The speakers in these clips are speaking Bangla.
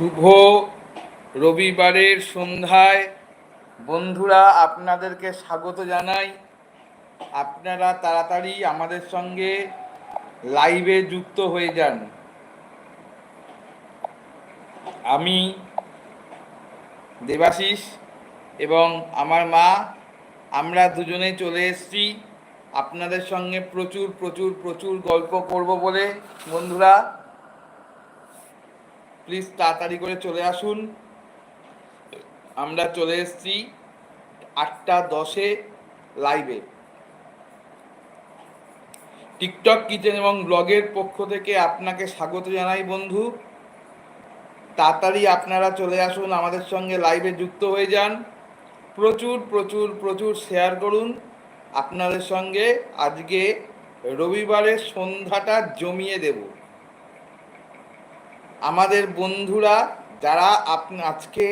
শুভ রবিবারের সন্ধ্যায়। বন্ধুরা, আপনাদেরকে স্বাগত জানাই। আপনারা তাড়াতাড়ি আমাদের সঙ্গে লাইভে যুক্ত হয়ে যান। আমি দেবাশিস এবং আমার মা, আমরা দুজনে চলে এসেছি। আপনাদের সঙ্গে প্রচুর প্রচুর প্রচুর গল্প করব বলে। বন্ধুরা প্লিজ তাড়াতাড়ি করে চলে আসুন। আমরা চলে এসেছি আটটা দশে লাইভে টিকটক কিচেন এবং ব্লগের পক্ষ থেকে আপনাকে স্বাগত জানাই বন্ধু। তাড়াতাড়ি আপনারা চলে আসুন, আমাদের সঙ্গে লাইভে যুক্ত হয়ে যান। প্রচুর প্রচুর প্রচুর শেয়ার করুন। আপনাদের সঙ্গে আজকে রবিবারের সন্ধ্যাটা জমিয়ে দেবো। আমাদের বন্ধুরা যারা আপনি, আজকে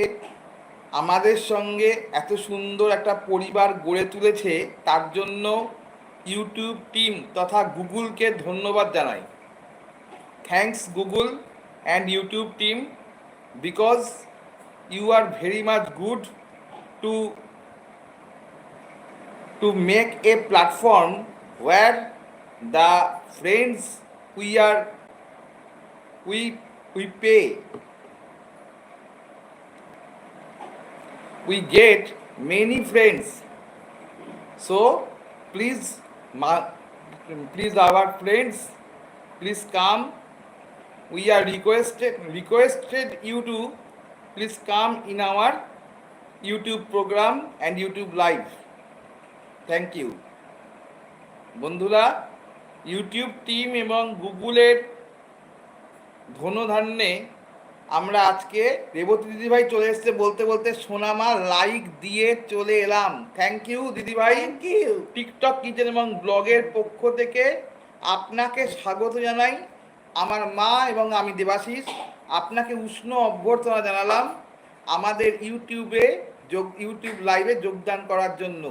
আমাদের সঙ্গে এত সুন্দর একটা পরিবার গড়ে তুলেছে, তার জন্য ইউটিউব টিম তথা গুগলকে ধন্যবাদ জানাই। Thanks Google and YouTube team because you are very much good to to make a platform where the friends we are we we pay we get many friends so please please our friends please come we are requested requested you to please come in our youtube program and youtube live thank you বন্ধুরা ইউটিউব টিম এবং গুগলের ধনধান্যে আমরা আজকে রেবতী দিদিভাই চলে এসছে বলতে বলতে সোনামা লাইক দিয়ে চলে এলাম। থ্যাংক ইউ দিদিভাই। থ্যাংক ইউ টিকটক কিচেন এবং ব্লগের পক্ষ থেকে আপনাকে স্বাগত জানাই। আমার মা এবং আমি দেবাশিস আপনাকে উষ্ণ অভ্যর্থনা জানালাম আমাদের ইউটিউবে যোগ ইউটিউব লাইভে যোগদান করার জন্য।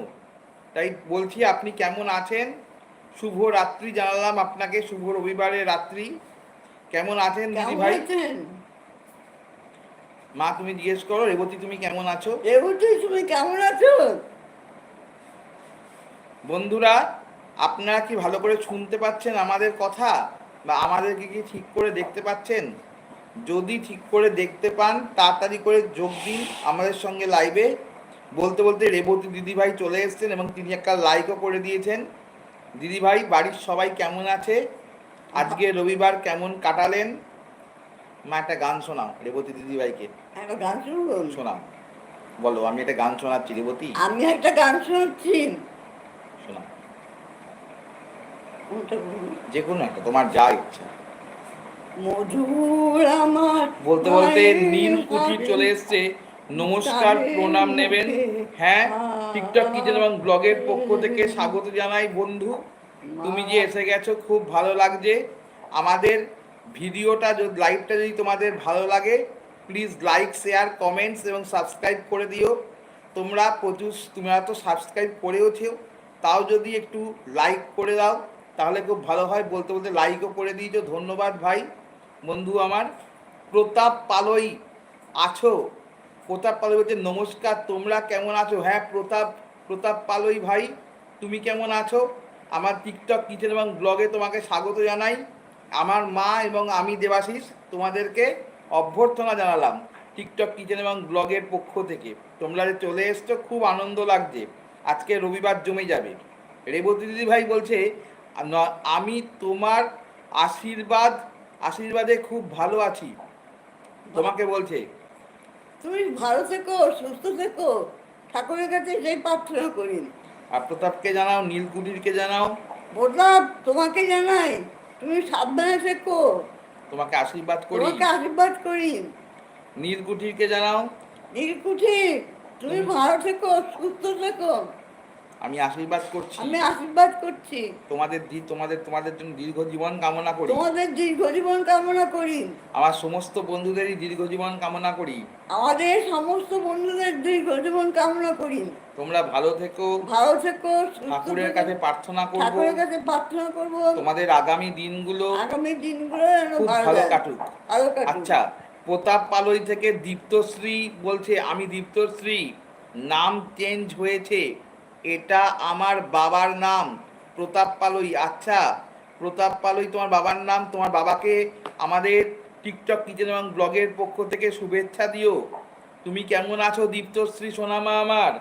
তাই বলছি আপনি কেমন আছেন? শুভ রাত্রি জানালাম আপনাকে শুভ রবিবারের রাত্রি। কেমন আছেন দিদি ভাই? মা তুমি জিজ্ঞেস করো রেবতী তুমি কেমন আছো? রেবতী তুমি কেমন আছো? বন্ধুরা আপনারা কি ভালো করে শুনতে পাচ্ছেন আমাদের কথা? বা আমাদেরকে কি ঠিক করে দেখতে পাচ্ছেন? যদি ঠিক করে দেখতে পান তাড়াতাড়ি করে যোগ দিন আমাদের সঙ্গে লাইভে বলতে বলতে রেবতী দিদিভাই চলে এসেছেন এবং তিনি একটা লাইকও করে দিয়েছেন। দিদিভাই বাড়ির সবাই কেমন আছে? আজকে রবিবার কেমন কাটালেন? মা একটা গান শোনাও রেবতী দিদিভাইকে। একটা গান শুনব শোনাও। বলো আমি একটা গান শোনাচ্ছি রেবতী। আমি একটা গান শোনাচ্ছি। শোনাও। যে কোনো একটা তোমার যা ইচ্ছা। মধুর আমার বলতে বলতে নীল হাতে চলে এসছে। নমস্কার প্রণাম নেবেন। হ্যাঁ টিকটক কিচেন এবং ব্লগের পক্ষ থেকে স্বাগত জানাই বন্ধু। তুমি যে এসে গেছো, খুব ভালো লাগছে। আমাদের ভিডিওটা যদি লাইভটা যদি তোমাদের ভালো লাগে প্লিজ লাইক শেয়ার কমেন্টস এবং সাবস্ক্রাইব করে দিও। তোমরা প্রচুর, তোমরা তো সাবস্ক্রাইব করেওছো তাও যদি একটু লাইক করে দাও, তাহলে খুব ভালো হয়। বলতে বলতে লাইকও করে দিয়েছ। ধন্যবাদ ভাই। বন্ধু আমার, প্রতাপ পালই আছো। প্রতাপ পালই বলছে, নমস্কার, তোমরা কেমন আছো? হ্যাঁ প্রতাপ প্রতাপ পালই ভাই, তুমি কেমন আছো? আমার টিকটক কিচেন এবং ব্লগে তোমাকে স্বাগত জানাই। আমার মা এবং আমি দেবাশিস তোমাদেরকে অভ্যর্থনা জানালাম টিকটক কিচেন এবং ব্লগের পক্ষ থেকে। তোমরা চলে এসছো, খুব আনন্দ লাগছে। আজকে রবিবার জমে যাবে। রেবতী দিদি ভাই বলছে, "ন- আমি তোমার আশীর্বাদ, আশীর্বাদে খুব ভালো আছি। তোমাকে বলছে, তুমি ভালো থেকো, সুস্থ থেকো। ঠাকুরের কাছে সেই প্রার্থনা করি। আর প্রতাপকে জানাও নীলকুঠিরকে জানাও। প্রতাপ তোমাকে জানাই তুমি সাবধানে থেকো। তোমাকে আশীর্বাদ করি। তোমাকে আশীর্বাদ করি। নীলকুঠিরকে জানাও। নীলকুঠি তুমি ভালো থেকো সুস্থ থেকো। আমি আশীর্বাদ করছি। আমি আশীর্বাদ করছি। তোমাদের দি তোমাদের তোমাদের জন্য দীর্ঘ জীবন কামনা করি। তোমাদের দীর্ঘ জীবন কামনা করি। আমার সমস্ত বন্ধুদেরই দীর্ঘ জীবন কামনা করি। আমাদের সমস্ত বন্ধুদের দীর্ঘ জীবন কামনা করি। তোমরা ভালো থেকো। ভালো থেকো ঠাকুরের কাছে প্রার্থনা করব। ঠাকুরের কাছে প্রার্থনা করব। তোমাদের আগামী দিনগুলো আগামী দিনগুলো খুব ভালো ভালো কাটুক। ভালো কাটুক। আচ্ছা প্রতাপ পালই থেকে দীপ্তশ্রী বলছে আমি দীপ্তশ্রী। নাম চেঞ্জ হয়েছে। এটা আমার বাবার নাম। প্রতাপ পালই। আচ্ছা প্রতাপ পালই তোমার বাবার নাম। তোমার বাবাকে আমাদের টিকটক কিচেন এবং ব্লগের পক্ষ থেকে শুভেচ্ছা দিও। তুমি কেমন আছো দীপ্তশ্রী সোনামা আমার?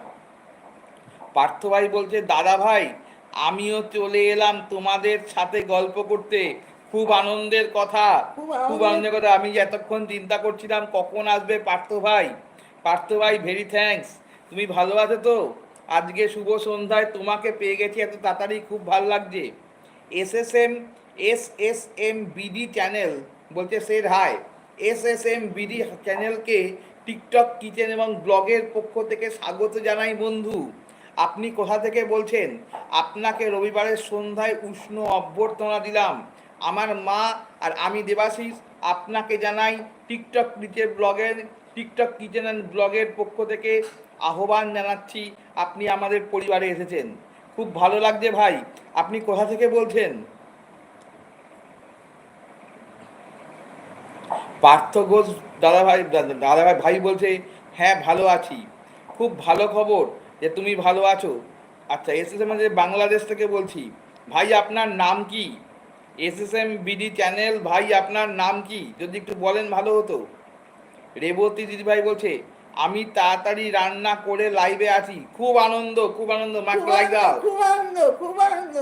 পার্থ ভাই বলছে দাদা ভাই আমিও চলে এলাম তোমাদের সাথে গল্প করতে। খুব আনন্দের কথা। খুব আনন্দের- কথা। আমি এতক্ষণ চিন্তা করছিলাম কখন আসবে পার্থ ভাই? পার্থ ভাই ভেরি থ্যাঙ্কস তুমি ভালো আছো তো? আজকে শুভ সন্ধ্যায় তোমাকে পেয়ে গেছি, এত তাড়াতাড়ি খুব ভালো লাগছে। S S M S S M BD channel বলছে সের hi S S M BD চ্যানেলকে টিকটক কিচেন এবং ব্লগের পক্ষ থেকে স্বাগত জানাই বন্ধু। আপনি কোথা থেকে বলছেন? আপনাকে রবিবারের সন্ধ্যায় উষ্ণ অভ্যর্থনা দিলাম। আমার মা আর আমি দেবাশিস আপনাকে জানাই টিকটক কিচেন ব্লগের টিকটক কিচেন অ্যান্ড ব্লগের পক্ষ থেকে আহ্বান জানাচ্ছি আপনি আমাদের পরিবারে এসেছেন। খুব ভালো লাগছে ভাই। আপনি কোথা থেকে বলছেন? পার্থ ঘোষ দাদা ভাই দাদা ভাই বলছে হ্যাঁ ভালো আছি। খুব ভালো খবর যে তুমি ভালো আছো। আচ্ছা এসএসএম যে বাংলাদেশ থেকে বলছি, ভাই, আপনার নাম কি? S S M BD channel, ভাই, আপনার নাম কি? যদি একটু বলেন ভালো হতো। রেবতী দিদিভাই বলছে আমি তাড়াতাড়ি রান্না করে লাইভে আছি। খুব আনন্দ খুব আনন্দ। মাকে লাইক দাও। খুব আনন্দ খুব আনন্দ।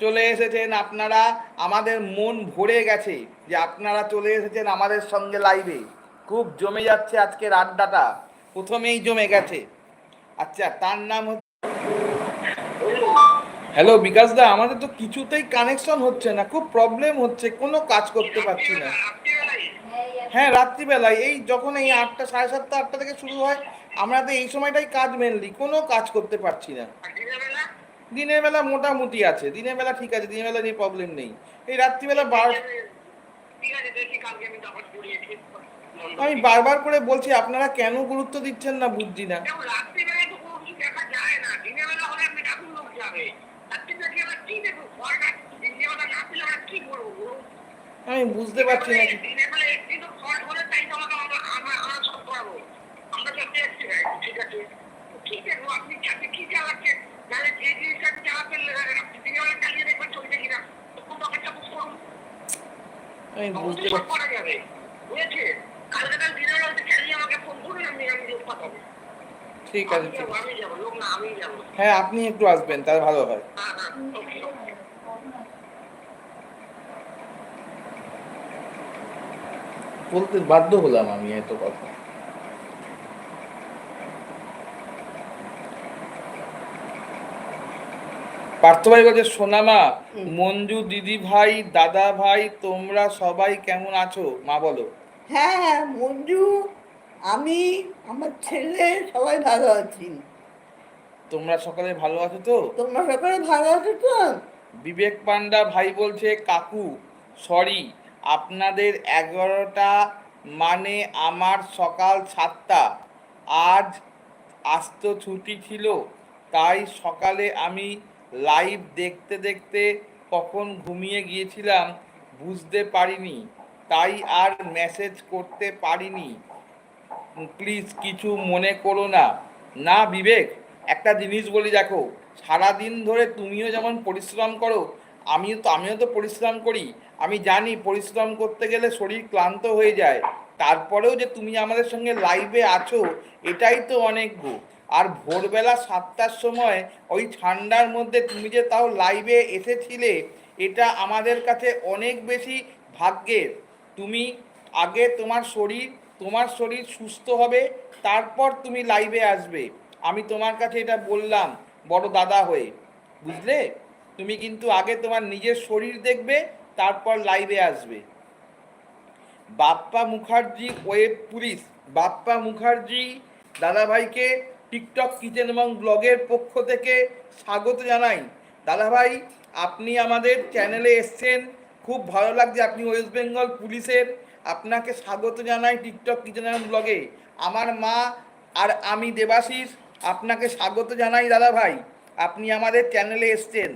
চলে এসেছেন আপনারা আমাদের মন ভরে গেছে যে আপনারা চলে এসেছেন আমাদের সঙ্গে লাইভে খুব জমে যাচ্ছে আজকের আড্ডাটা। প্রথমেই জমে গেছে। আচ্ছা তার নাম হচ্ছে হ্যালো বিকাশ দা আমাদের তো কিছুতেই কানেকশন হচ্ছে না। খুব প্রবলেম হচ্ছে কোনো কাজ করতে পারছি না। হ্যাঁ রাত্রিবেলায়। এই যখন এই আটটা সাড়ে সাতটা আটটা থেকে শুরু হয় আমরা তো এই সময়টাই কাজ মেনলি কোনো কাজ করতে পারছি না। দিনের বেলা? মোটামুটি আছে দিনের বেলা ঠিক আছে দিনের বেলা নিয়ে প্রবলেম নেই। এই রাত্রিবেলা বার আমি বারবার করে বলছি আপনারা কেন গুরুত্ব দিচ্ছেন না বুঝছি না। আমি বুঝতে পারছি না। আমি বুঝতে পারছি। ঠিক আছে আমি যাব লোক না আমি যাব। হ্যাঁ আপনি একটু আসবেন তাহলে ভালো হয় হ্যাঁ হ্যাঁ ওকে ওকে বলতে বাধ্য হলাম আমি এত কথা। পার্থ ভাই বলছে সোনামা। মঞ্জু দিদি ভাই দাদা ভাই তোমরা সবাই কেমন আছো? মা বলো। হ্যাঁ হ্যাঁ মঞ্জু আমি আমার ছেলে সবাই ভালো আছি। তোমরা সকালে ভালো আছো তো? তোমরা সকালে ভালো আছো তো? বিবেক পান্ডা ভাই বলছে কাকু সরি আপনাদের এগারোটা মানে আমার সকাল সাতটা। আজ আস্ত ছুটি ছিল, তাই সকালে আমি লাইভ দেখতে দেখতে কখন ঘুমিয়ে গিয়েছিলাম বুঝতে পারিনি, তাই আর মেসেজ করতে পারিনি। প্লিজ কিছু মনে করো না। না, বিবেক, একটা জিনিস বলি দেখো, সারাদিন ধরে তুমিও যেমন পরিশ্রম করো আমিও তো আমিও তো পরিশ্রম করি। আমি জানি পরিশ্রম করতে গেলে শরীর ক্লান্ত হয়ে যায়। তারপরেও যে তুমি আমাদের সঙ্গে লাইভে আছো, এটাই তো অনেক আর ভোরবেলা সাতটার সময় ওই ঠান্ডার মধ্যে তুমি যে তাও লাইভে এসেছিলে, এটা আমাদের কাছে অনেক বেশি ভাগ্যের। তুমি আগে তোমার শরীর তোমার শরীর সুস্থ হবে, তারপর তুমি লাইভে আসবে। আমি তোমার কাছে এটা বললাম, বড় দাদা হয়ে। বুঝলে? তুমি কিন্তু আগে তোমার নিজের শরীর দেখবে, তারপর লাইভে আসবে। বাপ্পা মুখার্জি ওয়েব পুলিশ বাপ্পা মুখার্জি দাদাভাইকে টিকটক কিচেন এবং ব্লগের পক্ষ থেকে স্বাগত জানাই। দাদাভাই, আপনি আমাদের চ্যানেলে এসছেন। খুব ভালো লাগছে, আপনি ওয়েস্ট বেঙ্গল পুলিশের। আপনাকে স্বাগত জানাই টিকটক কিচেন এবং ব্লগে। আমার মা আর আমি দেবাশিস, আপনাকে স্বাগত জানাই দাদাভাই। আপনি আমাদের চ্যানেলে এসছেন।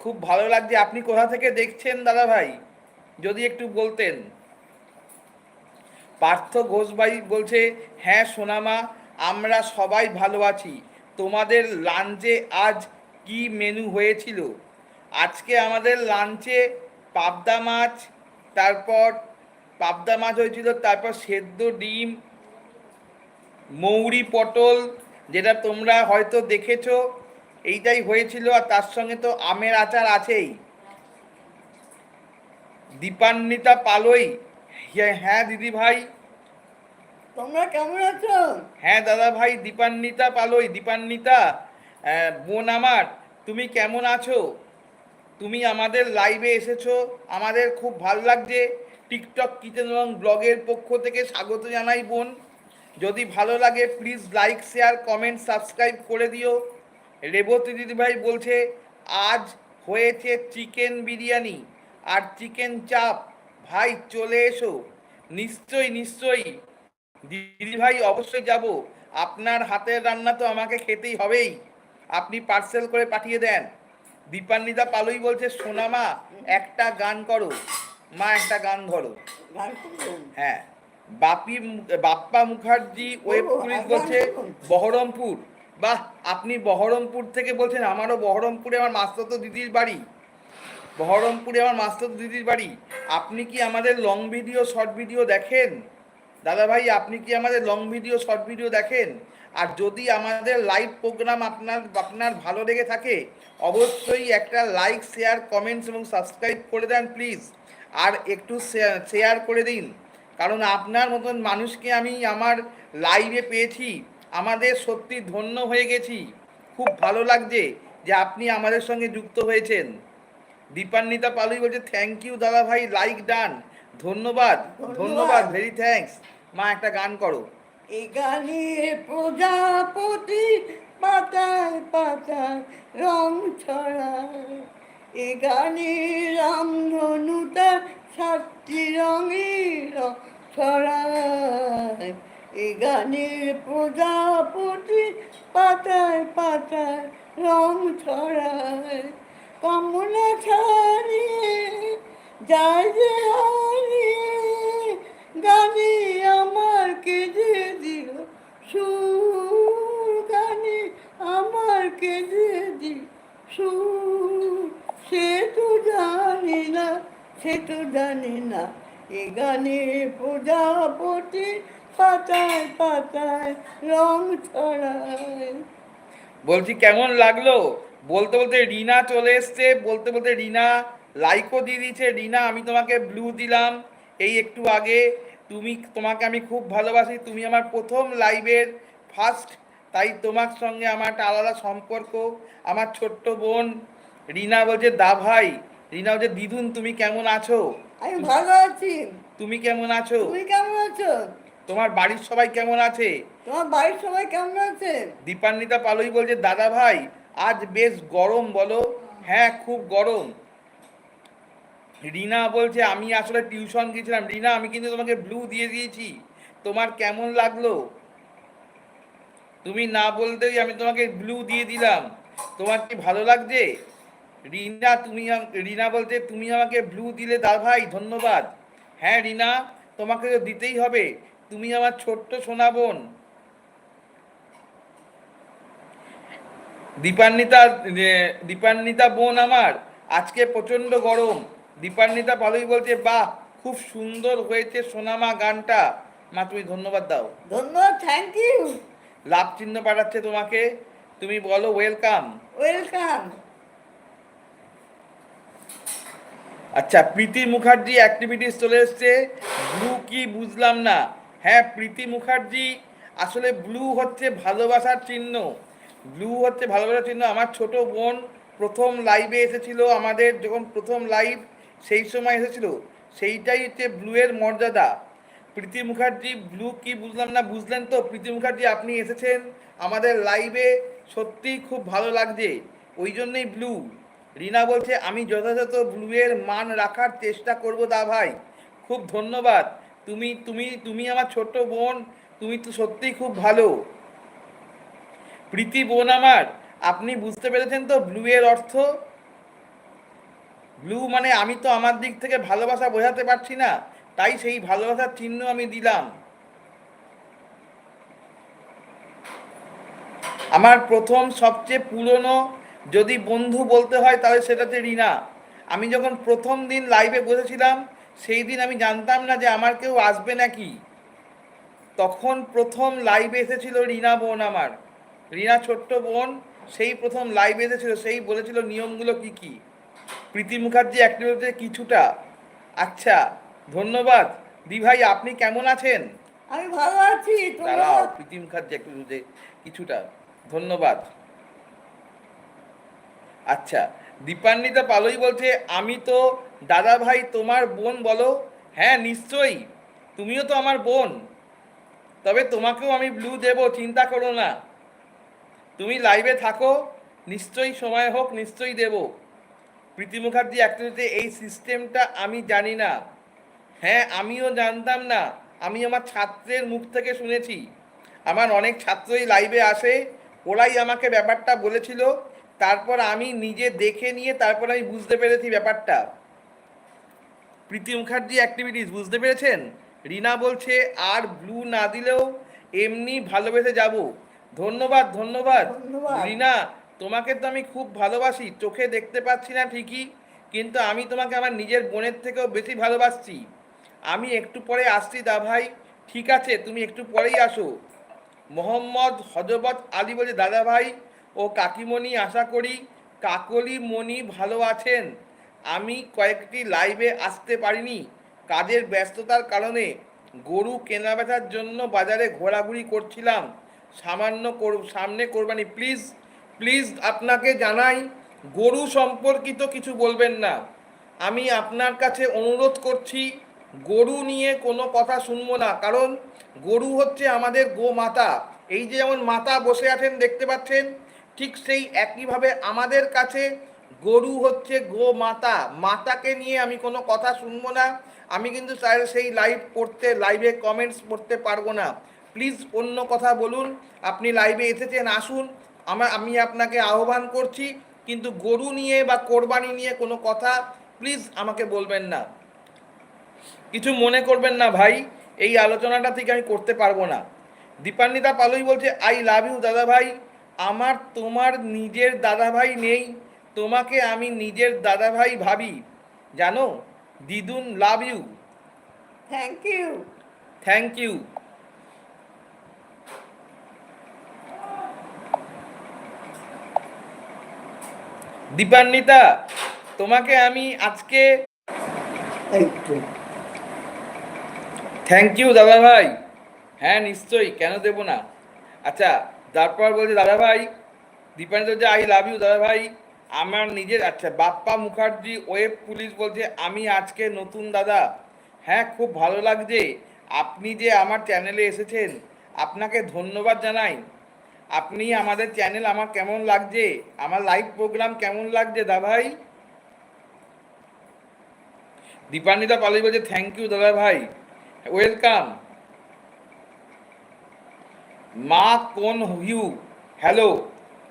খুব ভালো লাগছে। আপনি কোথা থেকে দেখছেন দাদাভাই? যদি একটু বলতেন। পার্থ ঘোষবাই বলছে হ্যাঁ সোনামা, আমরা সবাই ভালো আছি। তোমাদের লাঞ্চে আজ কি মেনু হয়েছিল? আজকে আমাদের লাঞ্চে পাবদা মাছ, তারপর পাবদা মাছ হয়েছিল, তারপর সেদ্ধ ডিম, মৌরি পটল, যেটা তোমরা হয়তো দেখেছ। এইটাই হয়েছিল আর তার সঙ্গে তো আমের আচার আছেই। দীপান্বিতা পালই। হ্যাঁ দিদি ভাই তোমরা কেমন আছো? হ্যাঁ দাদা ভাই দীপান্বিতা পালই দীপান্বিতা। বোন আমার তুমি কেমন আছো? তুমি আমাদের লাইভে এসেছ। আমাদের খুব ভালো লাগছে। টিকটক কিচেন এবং ব্লগের পক্ষ থেকে স্বাগত জানাই বোন। যদি ভালো লাগে please like share comment subscribe করে দিও। রেবতী দিদিভাই বলছে আজ হয়েছে চিকেন বিরিয়ানি আর চিকেন চাপ। ভাই চলে এসো। নিশ্চয়ই নিশ্চয়ই। দিদিভাই অবশ্যই যাব। আপনার হাতের রান্না তো আমাকে খেতেই হবেই। আপনি পার্সেল করে পাঠিয়ে দেন। দীপান্বিতা পালুই বলছে সোনামা একটা গান করো। মা একটা গান ধরো। হ্যাঁ। বাপি বাপ্পা মুখার্জি ওয়েব পুলিশ বলছে বহরমপুর। বাহ আপনি বহরমপুর থেকে বলছেন, আমারও বহরমপুরে আমার মাস্তত দিদির বাড়ি। বহরমপুরে আমার মাস্তত দিদির বাড়ি। আপনি কি আমাদের লং ভিডিও শর্ট ভিডিও দেখেন? দাদা ভাই আপনি কি আমাদের লং ভিডিও শর্ট ভিডিও দেখেন? আর যদি আমাদের লাইভ প্রোগ্রাম আপনার আপনার ভালো লেগে থাকে, অবশ্যই একটা লাইক শেয়ার কমেন্টস এবং সাবস্ক্রাইব করে দেন প্লিজ আর একটু শেয়ার করে দিন। কারণ আপনার মতন মানুষকে আমি আমার লাইভে পেয়েছি। আমাদের সত্যি ধন্য হয়ে গেছি। খুব ভালো লাগছে যে আপনি আমাদের সঙ্গে যুক্ত হয়েছেন। দীপান্বিতা পালুই বলছে থ্যাংক ইউ দাদা ভাই লাইক ডান ধন্যবাদ ধন্যবাদ। ভেরি থ্যাঙ্কস মা একটা গান করো। এ গানে প্রজাপতি পাতায় পাতায় রং ছড়ায়। এ গানে রামধনুটা সাতটি রঙের ছড়ায়। এ গানে প্রজাপতি পাতায় পাতায় রং ছড়ায়। কামনা ছাড়িয়ে যায় যে হারিয়ে গানে আমার কেঁদে দিল সুর, গানে আমার কেঁদে দিল সুর, সে তো জানি না, সে তো জানি না, এ গানে প্রজাপতি পাতায় পাতায় রং ছড়ায়। বলছি কেমন লাগল? বলতে বলতে রিনা চলে এসছে বলতে বলতে রিনা লাইকও দিয়ে দিয়েছে। রিনা আমি তোমাকে ব্লু দিলাম এই একটু আগে। তুমি তোমাকে আমি খুব ভালোবাসি। তুমি আমার প্রথম লাইভের ফার্স্ট তাই তোমার সঙ্গে আমার একটা আলাদা সম্পর্ক। আমার ছোট্ট বোন রিনা বলছে দা ভাই রিনা বলছে দিদুন তুমি কেমন আছো? আমি ভালো আছি। তুমি কেমন আছো? তুমি কেমন আছো? তোমার বাড়ির সবাই কেমন আছে? তোমার বাড়ির সবাই কেমন আছে? দীপান্বিতা পালুই বলছে দাদা ভাই আজ বেশ গরম বলো। হ্যাঁ খুব গরম। রিনা বলছে আমি আসলে টিউশন গিয়েছিলাম। রিনা আমি কিন্তু তোমাকে ব্লু দিয়ে দিয়েছি। তোমার কেমন লাগল? তুমি না বলতেই আমি তোমাকে ব্লু দিয়ে দিলাম। তোমার কি ভালো লাগছে? রিনা তুমি রিনা বলছে তুমি আমাকে ব্লু দিলে দা ভাই ধন্যবাদ। হ্যাঁ রিনা তোমাকে তো দিতেই হবে। তুমি আমার ছোট্ট সোনা বোন। দীপান্বিতা দীপান্বিতা বোন আমার আজকে প্রচণ্ড গরম। দীপান্বিতা ভালোই বলছে বাহ খুব সুন্দর হয়েছে সোনামা গানটা। মা তুমি ধন্যবাদ দাও। ধন্যবাদ থ্যাংক ইউ লাভ চিহ্ন পাঠাচ্ছে তোমাকে। তুমি বলো ওয়েলকাম ওয়েলকাম আচ্ছা প্রীতি মুখার্জি অ্যাক্টিভিটিস চলে এসছে। ব্লু কি বুঝলাম না। হ্যাঁ প্রীতি মুখার্জি, আসলে ব্লু হচ্ছে ভালোবাসার চিহ্ন। ব্লু হচ্ছে ভালোবাসার চিহ্ন। আমার ছোট বোন প্রথম লাইভে এসেছিল আমাদের, যখন প্রথম লাইভ সেই সময় এসেছিল। সেইটাই হচ্ছে ব্লু এর মর্যাদা। প্রীতি মুখার্জি ব্লু কি বুঝলাম না, বুঝলেন তো? প্রীতি মুখার্জি, আপনি এসেছেন আমাদের লাইভে সত্যিই খুব ভালো লাগছে। ওই জন্যই ব্লু রিনা বলছে, আমি যথাযথ ব্লুয়ের মান রাখার চেষ্টা করব দা ভাই। খুব ধন্যবাদ। তুমি তুমি তুমি আমার ছোট্ট বোন, তুমি তো সত্যিই খুব ভালো। প্রীতি বোন আমার, আপনি বুঝতে পেরেছেন তো ব্লু এর অর্থ? ব্লু মানে আমি তো আমার দিক থেকে ভালোবাসা বোঝাতে পারছি না, তাই সেই ভালোবাসার চিহ্ন আমি দিলাম। আমার প্রথম সবচেয়ে পুরনো যদি বন্ধু বলতে হয় তাহলে সেটা হচ্ছে রিনা। আমি যখন প্রথম দিন লাইভে বসেছিলাম সেই দিন আমি জানতাম না যে আমার কেউ আসবে নাকি। তখন প্রথম লাইভ এসেছিল রিনা বোন আমার। রিনা ছোট্ট বোন সেই প্রথম লাইভ এসেছিল সেই বলেছিল নিয়মগুলো কি কি? প্রীতি মুখার্জি অ্যাক্টিভিটিতে কিছুটা। আচ্ছা ধন্যবাদ। দি ভাই আপনি কেমন আছেন? আমি ভালো আছি দাঁড়াও প্রীতি মুখার্জি অ্যাক্টিভিটিতে কিছুটা। ধন্যবাদ। আচ্ছা দীপান্বিতা পালই বলছে আমি তো দাদা ভাই তোমার বোন বলো। হ্যাঁ নিশ্চয়ই। তুমিও তো আমার বোন। তবে তোমাকেও আমি ব্লু দেব, চিন্তা করো না। তুমি লাইভে থাকো। নিশ্চয়ই সময় হোক, নিশ্চয়ই দেব। প্রীতি মুখার্জি অ্যাক্টিভিটিতে এই সিস্টেমটা আমি জানি না। হ্যাঁ আমিও জানতাম না। আমি আমার ছাত্রের মুখ থেকে শুনেছি। আমার অনেক ছাত্রই লাইভে আসে। ওরাই আমাকে ব্যাপারটা বলেছিল। তারপর আমি নিজে দেখে নিয়ে তারপর আমি বুঝতে পেরেছি ব্যাপারটা। প্রীতি মুখার্জি অ্যাক্টিভিটিস বুঝতে পেরেছেন? রিনা বলছে আর ব্লু না দিলেও এমনি ভালোবেসে যাব। ধন্যবাদ ধন্যবাদ। রিনা তোমাকে তো আমি খুব ভালোবাসি চোখে দেখতে পাচ্ছি না ঠিকই কিন্তু আমি তোমাকে আমার নিজের বোনের থেকেও বেশি ভালোবাসছি। আমি একটু পরে আসছি দা ভাই। ঠিক আছে তুমি একটু পরেই আসো। মোহাম্মদ হজরত আলী বলে দাদা ভাই ও কাকিমণি আশা করি কাকলি মণি ভালো আছেন। আমি কয়েকটি লাইভে আসতে পারিনি। কাজের ব্যস্ততার কারণে গরু কেনাবেচার জন্য বাজারে ঘোরাঘুরি করছিলাম। সামান্য সামনে কোরবানি। প্লিজ প্লিজ আপনাকে জানাই, গরু সম্পর্কিত কিছু বলবেন না। আমি আপনার কাছে অনুরোধ করছি, গরু নিয়ে কোনো কথা শুনব না। কারণ গরু হচ্ছে আমাদের গো মাতা এই যে যেমন মাতা বসে আছেন, দেখতে পাচ্ছেন, ঠিক সেই একইভাবে আমাদের কাছে গরু হচ্ছে গো মাতা। মাতাকে নিয়ে আমি কোনো কথা শুনব না। আমি কিন্তু স্যার সেই লাইভ করতে লাইভে কমেন্টস পড়তে পারব না। প্লিজ অন্য কথা বলুন। আপনি লাইভে এসেছেন, আসুন। আমার আমি আপনাকে আহ্বান করছি। কিন্তু গরু নিয়ে বা কোরবানি নিয়ে কোনো কথা প্লিজ আমাকে বলবেন না। কিছু মনে করবেন না ভাই। এই আলোচনাটা থেকে আমি করতে পারব না। দীপান্বিতা পালুই বলছে আই লাভ ইউ দাদা ভাই আমার তোমার নিজের দাদা ভাই নেই। তোমাকে আমি নিজের দাদা ভাই ভাবি। জানো দিদুন love you. Thank you thank you Dipanwita তোমাকে আমি আজকে থ্যাংক ইউ দাদা ভাই হ্যাঁ নিশ্চয়ই কেন দেবো না? আচ্ছা তারপর বলছে দাদা ভাই দীপান্বিতা আই লাভ ইউ দাদা ভাই আমার নিজের আচ্ছা বাপ্পা মুখার্জি, ওয়েব পুলিশ বলছে, আমি আজকে নতুন দাদা। হ্যাঁ খুব ভালো লাগছে। আপনি যে আমার চ্যানেলে এসেছেন, আপনাকে ধন্যবাদ জানাই। আপনি আমাদের চ্যানেল আমার কেমন লাগছে? আমার লাইভ প্রোগ্রাম কেমন লাগছে দা ভাই দীপান্বিতা পালি বলছে থ্যাংক ইউ দাদা ভাই ওয়েলকাম মা কোন হিউ হ্যালো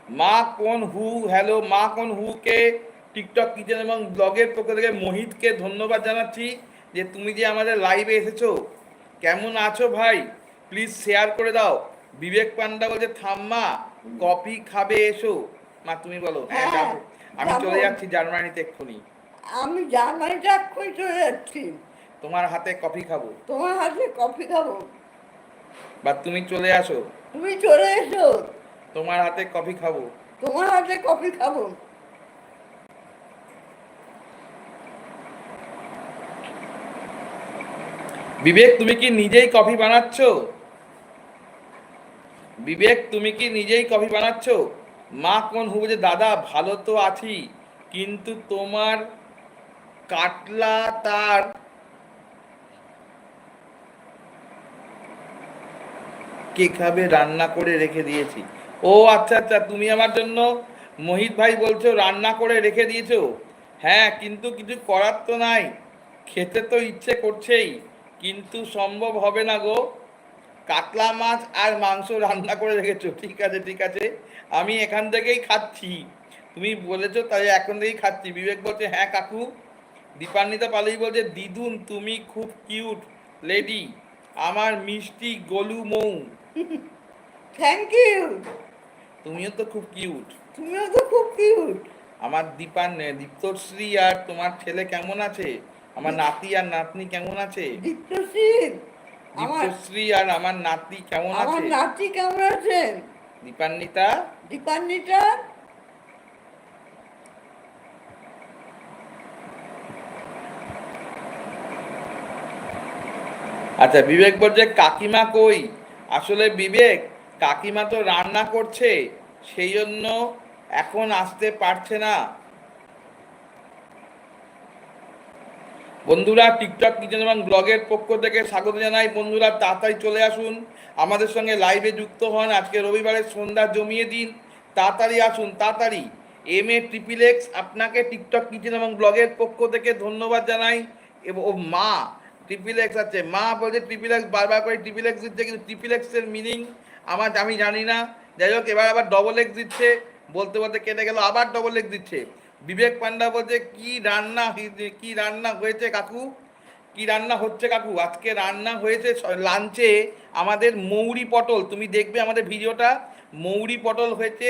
মা কোন হু হ্যালো মা কোন হুকে টিকটক কিচেন এবং ব্লগের পক্ষ থেকে মোহিতকে ধন্যবাদ জানাচ্ছি যে তুমি যে আমাদের লাইভে এসেছ। কেমন আছো ভাই? প্লিজ শেয়ার করে দাও। বিবেক পান্ডা বলছে থাম্মা কফি খাবে এসো। মা তুমি বলো। হ্যাঁ হ্যাঁ, যাব। আমি চলে যাচ্ছি জার্মানিতে এক্ষুনি। আমি জার্মানিতে এক্ষুনি চলে যাচ্ছি। তোমার হাতে কফি খাব। তোমার হাতে কফি খাব। বা তুমি চলে আসো। তুমি চলে এসো। তোমার হাতে কফি খাব। তোমার হাতে কফি খাব? বিবেক তুমি কি নিজেই কফি বানাচ্ছ? বিবেক তুমি কি নিজেই কফি বানাচ্ছ? মা কোন হু যে দাদা ভালো তো আছি কিন্তু তোমার কাটলা তার কে খাবে? রান্না করে রেখে দিয়েছি। ও আচ্ছা আচ্ছা তুমি আমার জন্য মোহিত ভাই বলছো, রান্না করে রেখে দিয়েছ? হ্যাঁ কিন্তু কিছু করার তো নাই। খেতে তো ইচ্ছে করছেই, কিন্তু সম্ভব হবে না গো। কাতলা মাছ আর মাংস রান্না করে রেখেছো। ঠিক আছে ঠিক আছে, আমি এখান থেকেই খাচ্ছি। তুমি বলেছ, তাই এখন থেকেই খাচ্ছি। বিবেক বলছে হ্যাঁ কাকু। দীপান্বিতা পালুই বলছে, দিদুন, তুমি খুব কিউট লেডি। আমার মিষ্টি গলু মৌ। থ্যাংক ইউ তুমিও তো খুব কিউট তুমিও তো খুব কিউট আমার দীপান দীপ্তশ্রী আর তোমার ছেলে কেমন আছে? আমার নাতি আর নাতনি কেমন আছে? দীপ্তশীল আমার দীপ্তশ্রী আর আমার নাতি কেমন আমার নাতি কেমন আছেন দীপান্বিতা? দীপান্বিতা? আচ্ছা বিবেক বলছে কাকিমা কই? আসলে বিবেক কাকিমা তো রান্না করছে, সেই জন্য এখন আসতে পারছে না। বন্ধুরা, টিকটক কিচেন এবং ব্লগের পক্ষ থেকে স্বাগত জানাই। বন্ধুরা, তাড়াতাড়ি চলে আসুন। আমাদের সঙ্গে লাইভে যুক্ত হন আজকে রবিবারের সন্ধ্যা জমিয়ে দিন। তাড়াতাড়ি আসুন, তাড়াতাড়ি। এম এ ট্রিপিল এক্স আপনাকে টিকটক কিচেন এবং ব্লগের পক্ষ থেকে ধন্যবাদ জানাই। এবং ও মা, ট্রিপিল এক্স আছে। মা বলছে ট্রিপিল এক্স, বারবার করে ট্রিপিল এক্স দিচ্ছে, কিন্তু ট্রিপিল এক্সের মিনিং আমার আমি জানি না। যাই হোক এবার আবার ডবল এক্স দিচ্ছে। বলতে বলতে কেটে গেল আবার ডবল এক্স দিচ্ছে। বিবেক পান্ডা বলছে কি রান্না কি রান্না হয়েছে কাকু? কি রান্না হচ্ছে কাকু? আজকে রান্না হয়েছে লাঞ্চে আমাদের মৌরি পটল। তুমি দেখবে আমাদের ভিডিওটা। মৌরি পটল হয়েছে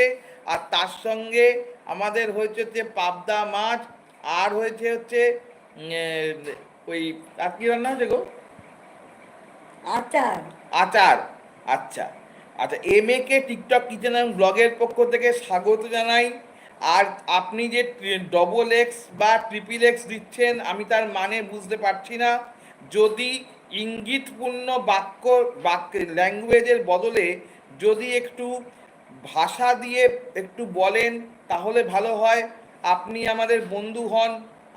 আর তার সঙ্গে আমাদের হয়েছে হচ্ছে পাবদা মাছ আর হয়েছে হচ্ছে ওই আর কি রান্না হয়েছে গো? আচার। আচার। আচ্ছা। আচ্ছা এম কে টিকটক কিচেন এবং ব্লগের পক্ষ থেকে স্বাগত জানাই। আর আপনি যে ডবল এক্স বা ট্রিপল এক্স দিচ্ছেন, আমি তার মানে বুঝতে পারছি না। যদি ইঙ্গিতপূর্ণ বাক্য বাক্য ল্যাঙ্গুয়েজের বদলে যদি একটু ভাষা দিয়ে একটু বলেন, তাহলে ভালো হয়। আপনি আমাদের বন্ধু হন,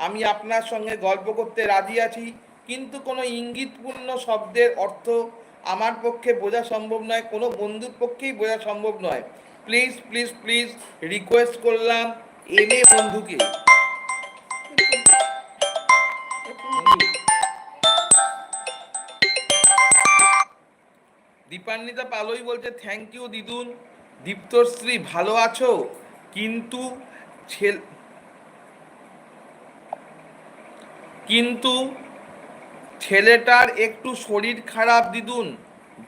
আমি আপনার সঙ্গে গল্প করতে রাজি আছি। কিন্তু কোনো ইঙ্গিতপূর্ণ শব্দের অর্থ আমার পক্ষে বোঝা সম্ভব নয়, কোনো বন্ধুর পক্ষেই বোঝা সম্ভব নয়। প্লিজ প্লিজ প্লিজ, রিকোয়েস্ট করলাম এনে বন্ধুকে। দীপান্বিতা পালই বলছে থ্যাংক ইউ দিদুন। দীপ্তশ্রী, ভালো আছো? কিন্তু কিন্তু ছেলেটার একটু শরীর খারাপ দিদুন।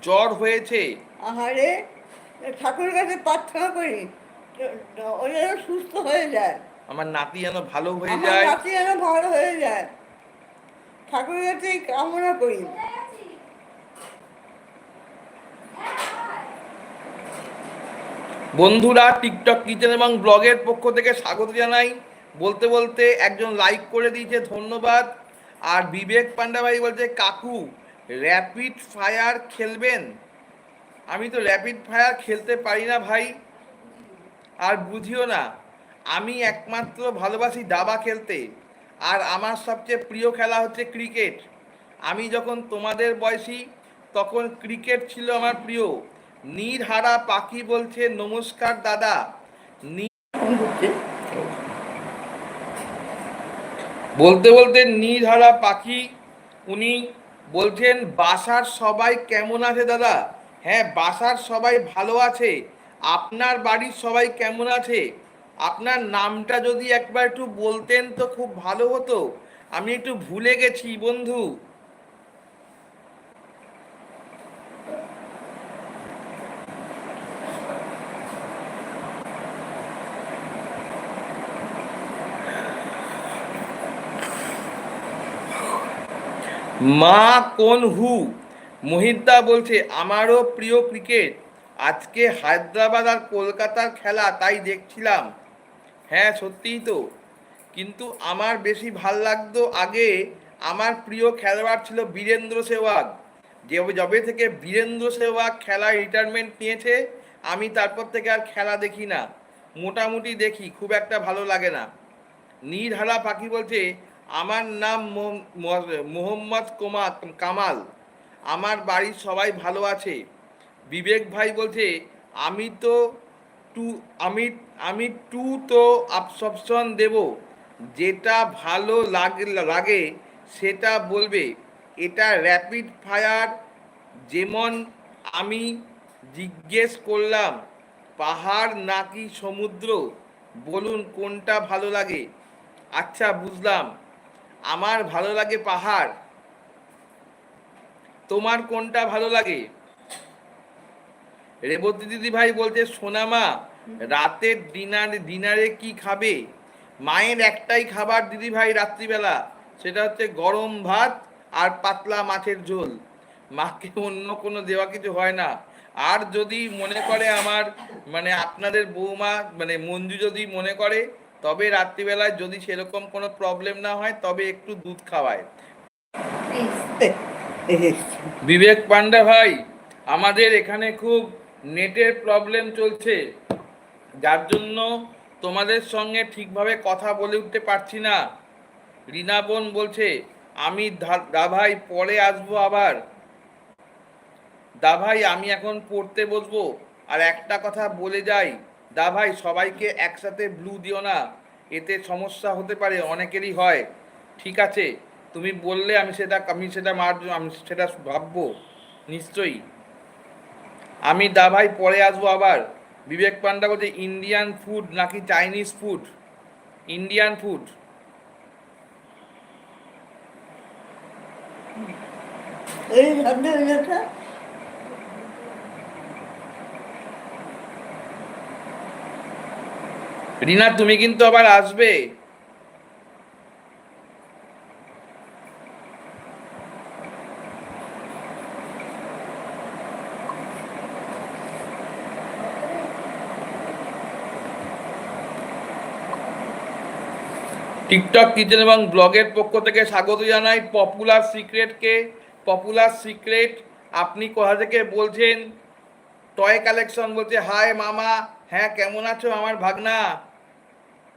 জ্বর হয়েছে। আহারে ঠাকুরের কাছে প্রার্থনা করি ও যেন সুস্থ হয়ে যায়। আমার নাতি যেন ভালো হয়ে যায়। নাতি যেন ভালো হয়ে যায়। ঠাকুরের কাছে কামনা করি। বন্ধুরা টিকটক কিচেন এবং ব্লগের পক্ষ থেকে স্বাগত জানাই। বলতে বলতে একজন লাইক করে দিয়েছে ধন্যবাদ। আর বিবেক পান্ডা ভাই বলছে, কাকু র্যাপিড ফায়ার খেলবেন? আমি তো র্যাপিড ফায়ার খেলতে পারি না ভাই। আর বুঝিও না, আমি একমাত্র ভালোবাসি দাবা খেলতে। আর আমার সবচেয়ে প্রিয় খেলা হচ্ছে ক্রিকেট আমি যখন তোমাদের বয়সী, তখন ক্রিকেট ছিল আমার প্রিয়। নীরহারা পাখি বলছে, নমস্কার দাদা। নী- ফোন করছে বলতে বলতে নিধারা পাখি উনি বলছেন, বাসার সবাই কেমন আছে দাদা? হ্যাঁ বাসার সবাই ভালো আছে। আপনার বাড়ির সবাই কেমন আছে? আপনার নামটা যদি একবার একটু বলতেন তো খুব ভালো হতো। আমি একটু ভুলে গেছি বন্ধু। মা কোন হু? মোহিতদা বলছে, আমারও প্রিয় ক্রিকেট। আজকে হায়দ্রাবাদ আর কলকাতার খেলা, তাই দেখছিলাম। হ্যাঁ সত্যিই তো। কিন্তু আমার বেশি ভালো লাগতো আগে আমার প্রিয় খেলোয়াড় ছিল বীরেন্দ্র সেহবাগ যে যবে থেকে বীরেন্দ্র সেহবাগ খেলায় রিটায়ারমেন্ট নিয়েছে, আমি তারপর থেকে আর খেলা দেখি না। মোটামুটি দেখি, খুব একটা ভালো লাগে না। নীরহারা পাখি বলছে আমার নাম মোহ- মোহ- মোহাম্মদ কোমা কামাল। আমার বাড়ির সবাই ভালো আছে। বিবেক ভাই বলছে, আমি তো টু আমি আমি টু তো অবসপশন দেব। যেটা ভালো লাগে লাগে সেটা বলবে। এটা র্যাপিড ফায়ার যেমন আমি জিজ্ঞেস করলাম, পাহাড় নাকি সমুদ্র? বলুন কোনটা ভালো লাগে? আচ্ছা বুঝলাম। আমার ভালো লাগে পাহাড়। তোমার কোনটা ভালো লাগে? রেবতী দিদি ভাই বলছে সোনামা রাতের ডিনার, ডিনারে কি খাবে? মায়ের একটাই খাবার দিদি ভাই রাত্রিবেলা, সেটা হচ্ছে গরম ভাত আর পাতলা মাছের ঝোল। মাকে অন্য কোনো দেওয়া কিছু হয় না। আর যদি মনে করে আমার মানে আপনাদের বৌমা মানে মঞ্জু যদি মনে করে তবে রাত্রিবেলায় যদি সেরকম কোনো প্রবলেম না হয়, তবে একটু দুধ খাওয়ায়। বিবেক পান্ডা ভাই, আমাদের এখানে খুব নেটের প্রবলেম চলছে। যার জন্য তোমাদের সঙ্গে ঠিকভাবে কথা বলে উঠতে পারছি না। রিনা বোন বলছে, আমি ধা- দা ভাই পরে আসব আবার। দা ভাই আমি এখন পড়তে বসবো। আর একটা কথা বলে যাই। দা ভাই, সবাইকে একসাথে ব্লু দিও না। এতে সমস্যা হতে পারে, অনেকেরই হয়। ঠিক আছে, তুমি বললে আমি সেটা আমি সেটা মার, আমি সেটা ভাববো। নিশ্চয়ই। আমি দা ভাই, পরে আসব আবার। বিবেক পান্ডা বলছে ইন্ডিয়ান ফুড নাকি চাইনিজ ফুড ইন্ডিয়ান ফুড এই সামনে হয়েছে রিনা, তুমি কিন্তু আবার আসবে। টিকটক কিচেন এবং ব্লগের পক্ষ থেকে স্বাগত জানাই পপুলার সিক্রেটকে পপুলার সিক্রেট, আপনি কোথা থেকে বলছেন? টয় কালেকশন বলছে, হাই মামা হ্যাঁ কেমন আছো আমার ভাগনা?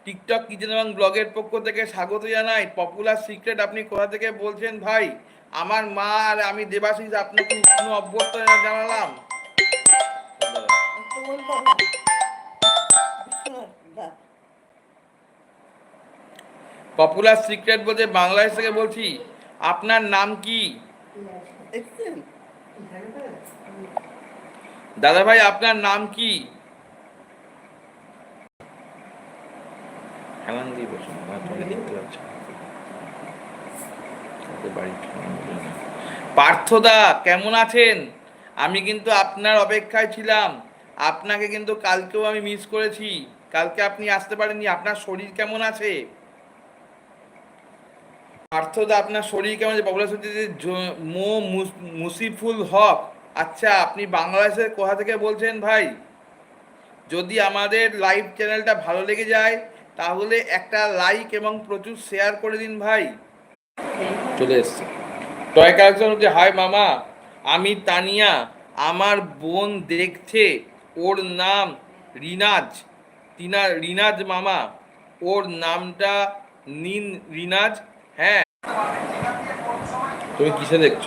টিকটক কিচেন এবং ব্লগের পক্ষ থেকে স্বাগত জানাই। পপুলার সিক্রেট আপনি কোথা থেকে বলছেন ভাই? আমার মা আর আমি দেবাশিস আপনাকে উষ্ণ অভ্যর্থনা জানালাম। পপুলার সিক্রেট বলতে বাংলাদেশ থেকে বলছি আপনার নাম কি? দাদা ভাই আপনার নাম কি? হেলান দিয়ে বসুন আমার তোমাকে দেখতে পাচ্ছি। পার্থদা, কেমন আছেন? আমি কিন্তু আপনার অপেক্ষায় ছিলাম। আপনাকে কিন্তু কালকেও আমি মিস করেছি। কালকে আপনি আসতে পারেননি। আপনার শরীর কেমন আছে? পার্থদা, আপনার শরীর কেমন আছে? পপুলার মো, মুস- মুসিফুল হক। আচ্ছা আপনি বাংলাদেশের কোথা থেকে বলছেন ভাই? যদি আমাদের লাইভ চ্যানেলটা ভালো লেগে যায় তাহলে একটা লাইক এবং প্রচুর শেয়ার করে দিন ভাই। চলে এসছে। টয় কালেকশন হচ্ছে হাই মামা, আমি তানিয়া, আমার বোন দেখছে, ওর নাম রিনাজ। তিনা রিনাজ মামা, ওর নামটা নিন রিনাজ হ্যাঁ। তুমি কিসে দেখছ?